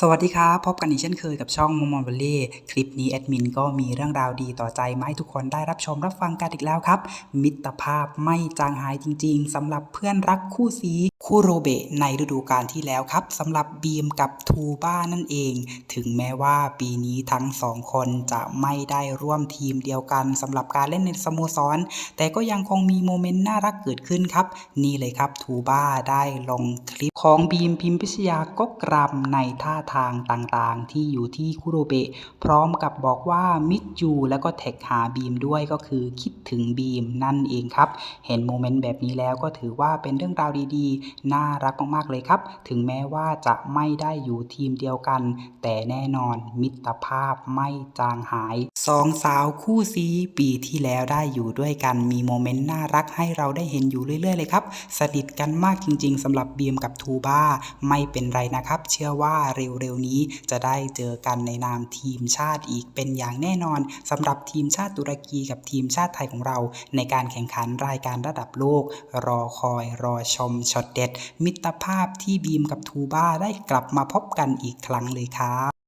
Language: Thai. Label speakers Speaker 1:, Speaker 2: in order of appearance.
Speaker 1: สวัสดีครับ พบกันอีกเช่นเคยกับช่องมอมอนวลเล่คลิปนี้แอดมินก็มีเรื่องราวดีต่อใจมาให้ทุกคนได้รับชมรับฟังกันอีกแล้วครับ มิตรภาพไม่จางหายจริง ๆสำหรับเพื่อนรักคู่ซี คู่โรเบะในฤดูกาลที่แล้วครับสำหรับบีมกับทูบ้านั่นเอง ถึงแม้ว่าปีนี้ทั้งสองคนจะไม่ได้ร่วมทีมเดียวกันสำหรับการเล่นในสโมสร แต่ก็ยังคงมีโมเมนต์น่ารักเกิดขึ้นครับ นี่เลยครับทูบ้าได้ลงคลิปของบีมพิมพิชยากกรำในท่าทางต่างๆ ที่อยู่ที่คุโรเบะพร้อมกับบอกว่ามิดยูแล้วก็แท็กหาบีมด้วยก็คือคิดถึงบีมนั่นเองครับ เห็นโมเมนต์แบบนี้แล้วก็ถือว่าเป็นเรื่องราวดีๆน่ารักมากๆเลยครับ ถึงแม้ว่าจะไม่ได้อยู่ทีมเดียวกัน แต่แน่นอนมิตรภาพไม่จางหายสองสาวคู่ซีปีที่แล้วได้อยู่ด้วยกันมีโมเมนต์น่ารักให้เราได้เห็นอยู่เรื่อยๆเลยครับสนิทกันมากจริง ๆสำหรับบีมกับทูบ้าไม่เป็นไรนะครับ เชื่อว่าเร็วๆนี้จะได้เจอกันในนามทีมชาติอีกเป็นอย่างแน่นอนสำหรับทีมชาติตุรกีกับทีมชาติไทยของเรา ในการแข่งขันรายการระดับโลก รอคอยรอชมช็อตเด็ดมิตรภาพที่บีมกับทูบ้าได้กลับมาพบกันอีกครั้งเลยครับ